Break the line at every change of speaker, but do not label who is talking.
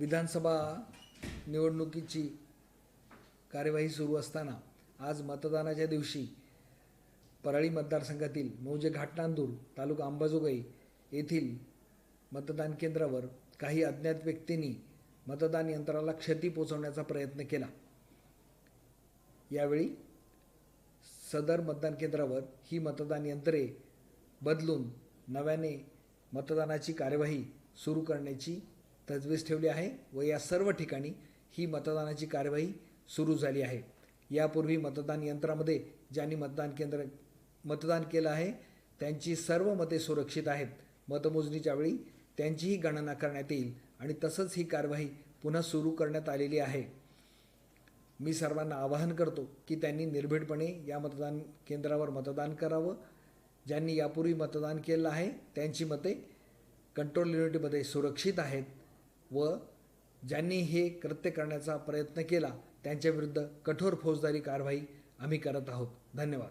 विधानसभा निवडणुकीची कार्यवाही सुरू असताना आज मतदानाच्या दिवशी परळी मतदारसंघातील मौजे घाटनांदूर तालुका अंबाजोगाई येथील मतदान केंद्रावर काही अज्ञात व्यक्तींनी मतदान यंत्राला क्षती पोचवण्याचा प्रयत्न केला. यावेळी सदर मतदान केंद्रावर ही मतदान यंत्रे बदलून नव्याने मतदानाची कार्यवाही सुरू करण्याची तजवीज ठेवली आहे व या सर्व ठिकाणी ही मतदानाची कार्यवाही सुरू झाली आहे. यापूर्वी मतदान यंत्रामध्ये ज्यांनी मतदान केंद्र मतदान केलं आहे त्यांची सर्व मते सुरक्षित आहेत. मतमोजणीच्या वेळी त्यांचीही गणना करण्यात येईल आणि तसंच ही कार्यवाही पुन्हा सुरू करण्यात आलेली आहे. मी सर्वांना आवाहन करतो की त्यांनी निर्भीडपणे या मतदान केंद्रावर मतदान करावं. ज्यांनी यापूर्वी मतदान केलं आहे त्यांची मते कंट्रोल युनिटमध्ये सुरक्षित आहेत. व ज्यांनी हे कृत्य करण्याचा प्रयत्न केला त्यांच्याविरुद्ध कठोर फौजदारी कारवाई आम्ही करत आहोत. धन्यवाद.